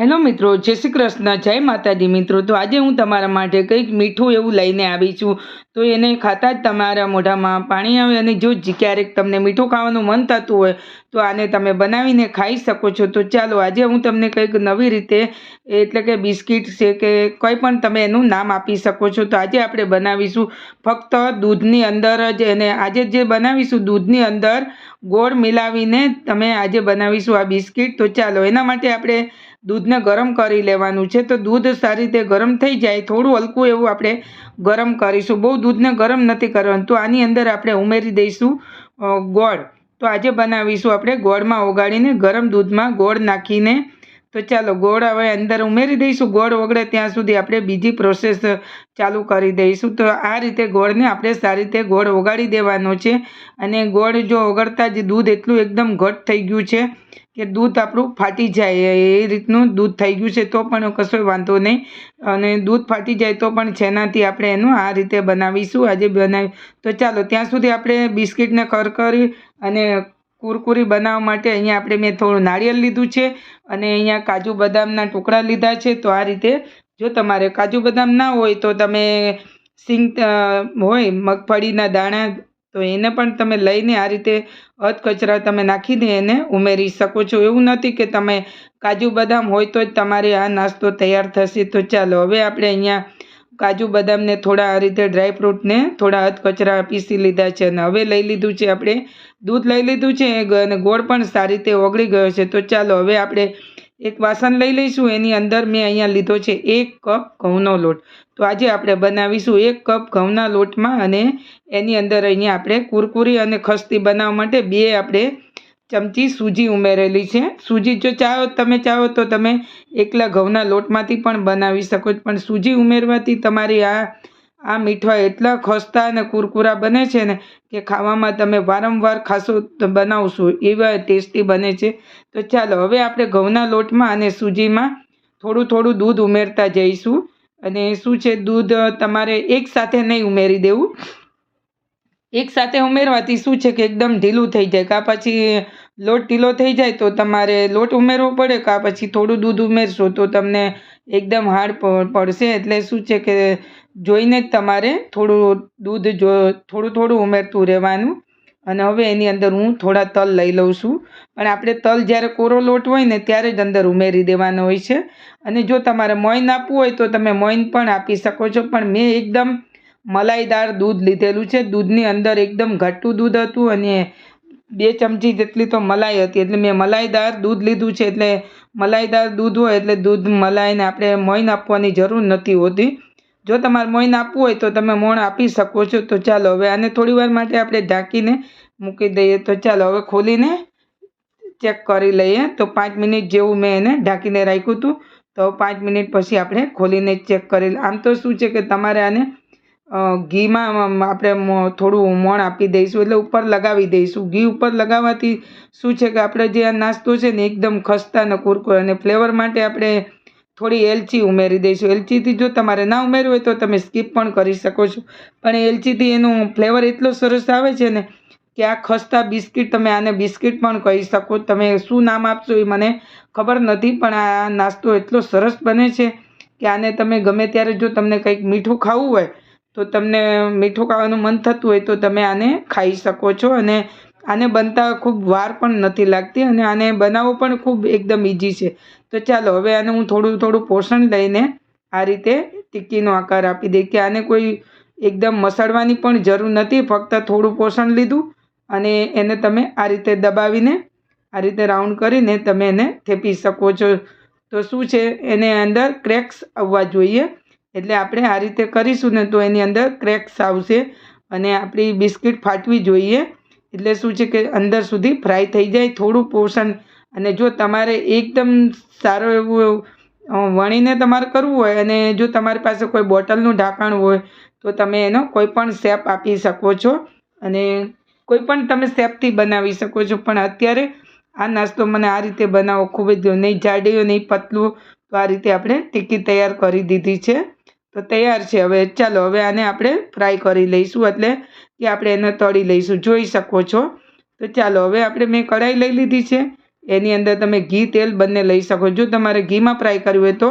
Hello મિત્રો, જય શ્રી કૃષ્ણ, જય માતાજી. મિત્રો, તો આજે હું તમારા માટે કંઈક મીઠું એવું લઈને આવી છું. તો એને ખાતા જ તમારા મોઢામાં પાણી આવે અને જો ક્યારેક તમને મીઠું ખાવાનું મન થતું હોય, તો આને તમે બનાવીને ખાઈ શકો છો. તો ચાલો, આજે હું તમને કંઈક નવી રીતે, એટલે કે બિસ્કિટ છે કે કંઈ પણ તમે એનું નામ આપી શકો છો. તો આજે આપણે બનાવીશું ફક્ત દૂધની અંદર જ એને આજે જે બનાવીશું દૂધની અંદર ગોળ મિલાવીને તમે આજે બનાવીશું આ બિસ્કિટ. તો ચાલો, એના માટે આપણે દૂધને ગરમ કરી લેવાનું છે. તો દૂધ સારી રીતે ગરમ થઈ જાય. થોડું હલકું એવું આપણે ગરમ કરીશું. બહુ દૂધને ગરમ નથી કરવાનું. તો આની અંદર આપણે ઉમેરી દઈશું ગોળ. તો આજે બનાવીશું આપણે ગોળમાં ઓગાળીને ગરમ દૂધમાં ગોળ નાખીને. તો ચાલો, ગોળ હવે અંદર ઉમેરી દઈશું. ગોળ ઓગળે ત્યાં સુધી આપણે બીજી પ્રોસેસ ચાલુ કરી દઈશું. તો આ રીતે ગોળને આપણે સારી રીતે ગોળ ઓગાળી દેવાનો છે. અને ગોળ જો ઓગળતા જ દૂધ એટલું એકદમ ઘટ થઈ ગયું છે. કે દૂધ આપણું ફાટી જાય, એ રીતનું દૂધ થઈ ગયું છે, તો પણ કશો વાંધો નહીં. અને દૂધ ફાટી જાય તો પણ છેનાથી આપણે એનું આ રીતે બનાવીશું. આજે બનાવી, તો ચાલો, ત્યાં સુધી આપણે બિસ્કિટને કરકરી અને કુરકુરી બનાવવા માટે અહીંયા આપણે મેં થોડું નાળિયેર લીધું છે અને અહીંયા કાજુ બદામના ટુકડા લીધા છે. તો આ રીતે જો તમારે કાજુ બદામ ના હોય તો તમે સિંગ હોય મગફળીના દાણા તો એને પણ તમે લઈને આ રીતે અધકચરા તમે નાખીને એને ઉમેરી શકો છો. એવું નથી કે તમે કાજુ બદામ હોય તો જ તમારે આ નાસ્તો તૈયાર થશે. તો ચાલો, હવે આપણે અહીંયા કાજુ બદામને થોડા આ રીતે ડ્રાય ફ્રૂટને થોડા અધકચરા પીસી લીધા છે અને હવે લઈ લીધું છે આપણે. દૂધ લઈ લીધું છે અને ગોળ પણ સારી રીતે ઓગળી ગયો છે. તો ચાલો, હવે આપણે એક વાસણ લઈ લઈશું, એની અંદર મેં અહીંયા લીધો છે એક કપ ઘઉંનો લોટ. તો આજે આપણે બનાવીશું એક કપ ઘઉંના લોટમાં અને એની અંદર અહીંયા આપણે કુરકુરી અને ખસ્તી બનાવવા માટે બે આપણે ચમચી સૂજી ઉમેરેલી છે. સૂજી જો ચાહો, તમે ચાહો તો તમે એકલા ઘઉંના લોટમાંથી પણ બનાવી શકો પણ સૂજી ઉમેરવાથી તમારી આ આ મીઠા એટલા ખસ્તા અને કુરકુરા બને છે ને કે ખાવામાં તમે વારંવાર ખાશો બનાવશો, એવા ટેસ્ટી બને છે. તો ચાલો, હવે આપણે ઘઉંના લોટમાં અને સૂજીમાં થોડું થોડું દૂધ ઉમેરતા જઈશું. અને શું છે, દૂધ તમારે એક સાથે નહીં ઉમેરી દેવું. એક સાથે ઉમેરવાથી શું છે કે એકદમ ઢીલું થઈ જાય. કાં પછી લોટ ઢીલો થઈ જાય તો તમારે લોટ ઉમેરવો પડે, કાં પછી થોડું દૂધ ઉમેરશો તો તમને એકદમ હાર્ડ પડશે એટલે શું છે કે જોઈને જ તમારે થોડું દૂધ જો, થોડું થોડું ઉમેરતું રહેવાનું. અને હવે એની અંદર હું થોડા તલ લઈ લઉં છું. પણ આપણે તલ જ્યારે કોરો લોટ હોય ને ત્યારે જ અંદર ઉમેરી દેવાનો હોય છે. અને જો તમારે મોઈન આપવું હોય તો તમે મોઈન પણ આપી શકો છો. પણ મેં એકદમ મલાઈદાર દૂધ લીધેલું છે. દૂધની અંદર એકદમ ઘટ્ટું દૂધ હતું અને બે ચમચી જેટલી તો મલાઈ હતી. એટલે મેં મલાઈદાર દૂધ લીધું છે. એટલે મલાઈદાર દૂધ હોય એટલે દૂધ મલાઈને આપણે મોઈન આપવાની જરૂર નથી હોતી. જો તમારે મોઈન આપવું હોય તો તમે મોણ આપી શકો છો. તો ચાલો હવે આને થોડી વાર માટે આપણે ઢાંકીને મૂકી દઈએ. તો ચાલો હવે ખોલીને ચેક કરી લઈએ. તો પાંચ મિનિટ જેવું મેં એને ઢાંકીને રાખ્યું હતું. તો પાંચ મિનિટ પછી આપણે ખોલીને ચેક કરી આમ તો શું છે કે તમારે આને ઘીમાં આપણે થોડું મોણ આપી દઈશું એટલે ઉપર લગાવી દઈશું. ઘી ઉપર લગાવવાથી શું છે કે આપણે જે આ નાસ્તો છે ને એકદમ ખસ્તા અને કુરકુર અને ફ્લેવર માટે આપણે થોડી એલચી ઉમેરી દઈશું. એલચીથી જો તમારે ના ઉમેરવું હોય તો તમે સ્કીપ પણ કરી શકો છો. પણ એલચીથી એનું ફ્લેવર એટલો સરસ આવે છે ને કે આ ખસ્તા બિસ્કિટ તમે આને બિસ્કિટ પણ કહી શકો. તમે શું નામ આપશો એ મને ખબર નથી, પણ આ નાસ્તો એટલો સરસ બને છે કે આને તમે ગમે ત્યારે જો તમને કંઈક મીઠું ખાવું હોય તો તમને મીઠું ખાવાનું મન થતું હોય તો તમે આને ખાઈ શકો છો અને આને બનતા ખૂબ વાર પણ નથી લાગતી અને આને બનાવવું પણ ખૂબ એકદમ ઇઝી છે. તો ચાલો, હવે આને હું થોડું થોડું પોષણ લઈને આ રીતે ટિક્કીનો આકાર આપી દઈ કે આને કોઈ એકદમ મસળવાની પણ જરૂર નથી, ફક્ત થોડું પોષણ લીધું અને એને તમે આ રીતે દબાવીને, આ રીતે રાઉન્ડ કરીને તમે એને થેપી શકો છો. તો શું છે? એને અંદર ક્રેક્સ આવવા જોઈએ. એટલે આપણે આ રીતે કરીશું ને તો એની અંદર ક્રેક્સ આવશે અને આપણી બિસ્કિટ ફાટવી જોઈએ. એટલે શું છે કે અંદર સુધી ફ્રાય થઈ જાય થોડું પોષણ. અને જો તમારે એકદમ સારું એવું વણીને તમારે કરવું હોય અને જો તમારી પાસે કોઈ બોટલનું ઢાંકણ હોય, તો તમે એનો કોઈ પણ શેપ આપી શકો છો. અને કોઈ પણ તમે શેપથી બનાવી શકો છો. પણ અત્યારે આ નાસ્તો મને આ રીતે બનાવો ખૂબ જ નહીં જાડ્યો નહીં, પતલું. તો આ રીતે આપણે ટિક્કી તૈયાર કરી દીધી છે. તો તૈયાર છે. હવે ચાલો, હવે આને આપણે ફ્રાય કરી લઈશું, એટલે કે આપણે એને તળી લઈશું. જોઈ શકો છો. તો ચાલો, હવે આપણે મેં કઢાઈ લઈ લીધી છે. એની અંદર તમે ઘી, તેલ બંને લઈ શકો. જો તમારે ઘીમાં ફ્રાય કરવું હોય તો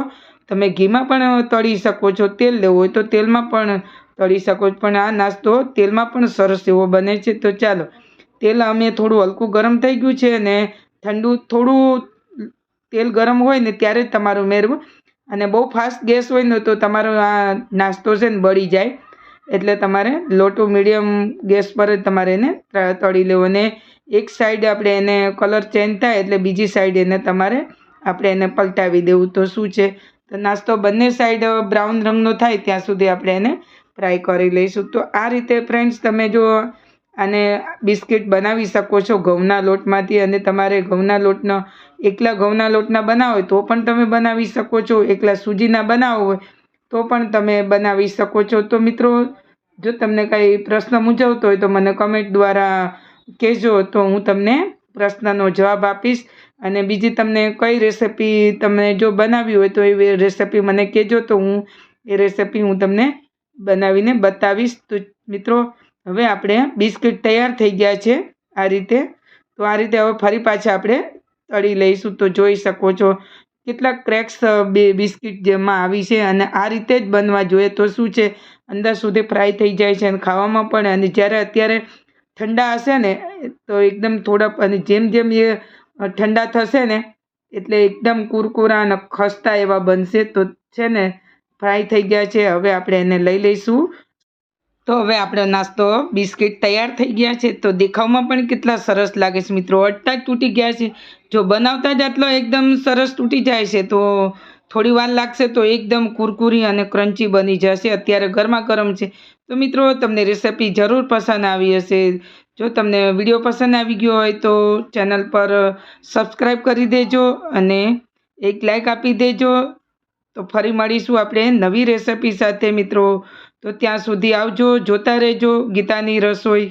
તમે ઘીમાં પણ તળી શકો છો. તેલ લેવું હોય તો તેલમાં પણ તળી શકો છો. પણ આ નાસ્તો તેલમાં પણ સરસ એવો બને છે. તો ચાલો, તેલ અમે થોડું હલકું ગરમ થઈ ગયું છે અને ઠંડુ, થોડું તેલ ગરમ હોય ને ત્યારે જ તમારું ઉમેરવું અને બહુ ફાસ્ટ ગેસ હોય ને તો તમારો આ નાસ્તો છે ને બળી જાય. એટલે તમારે લોટો મીડિયમ ગેસ પર જ તમારે એને તળી લેવો. અને એક સાઈડ આપણે એને કલર ચેન્જ થાય એટલે બીજી સાઈડ એને તમારે આપણે એને પલટાવી દેવું. તો શું છે? તો નાસ્તો બંને સાઈડ બ્રાઉન રંગનો થાય ત્યાં સુધી આપણે એને ફ્રાય કરી લઈશું. તો આ રીતે ફ્રેન્ડ્સ તમે જો આને બિસ્કિટ બનાવી શકો છો ઘઉંના લોટમાંથી. અને તમારે ઘઉંના લોટનો, એકલા ઘઉંના લોટના બનાવો તો પણ તમે બનાવી શકો છો. એકલા સૂજીના બનાવો હોય તો પણ તમે બનાવી શકો છો. તો મિત્રો, જો તમને કંઈ પ્રશ્ન મૂંઝવતો હોય તો મને કમેન્ટ દ્વારા કહેજો. તો હું તમને પ્રશ્નનો જવાબ આપીશ. અને બીજી તમને કઈ રેસિપી તમને જો બનાવી હોય તો એ રેસિપી મને કહેજો. તો હું એ રેસિપી હું તમને બનાવીને બતાવીશ. તો મિત્રો હવે આપણે બિસ્કિટ તૈયાર થઈ ગયા છે આ રીતે. તો આ રીતે હવે ફરી પાછા આપણે તળી લઈશું. તો જોઈ શકો છો કેટલાક ક્રેક્સ બિસ્કિટ જેમાં આવી છે અને આ રીતે જ બનવા જોઈએ. તો શું છે? અંદર સુધી ફ્રાય થઈ જાય છે અને ખાવામાં પણ. અને જ્યારે અત્યારે ઠંડા હશે ને, તો એકદમ થોડા અને જેમ જેમ એ ઠંડા થશે ને, એટલે એકદમ કુરકુરા અને ખસ્તા એવા બનશે. તો છે ને ફ્રાય થઈ ગયા છે. હવે આપણે એને લઈ લઈશું. તો હવે આપણો નાસ્તો, બિસ્કિટ તૈયાર થઈ ગયા છે. તો દેખાવમાં પણ કેટલા સરસ લાગે છે મિત્રો. અડતા તૂટી ગયા છે. જો બનાવતા જ આટલો એકદમ સરસ તૂટી જાય છે, તો થોડી વાર લાગશે તો એકદમ કુરકુરી અને ક્રન્ચી બની જશે. અત્યારે ગરમા ગરમ છે. તો મિત્રો, તમને રેસિપી જરૂર પસંદ આવી હશે. જો તમને વીડિયો પસંદ આવી ગયો હોય તો ચેનલ પર સબસ્ક્રાઈબ કરી દેજો અને એક લાઇક આપી દેજો. તો ફરી મળીશું આપણે નવી રેસિપી સાથે મિત્રો. તો ત્યાં સુધી આવજો જોતા રહેજો ગીતાની રસોઈ.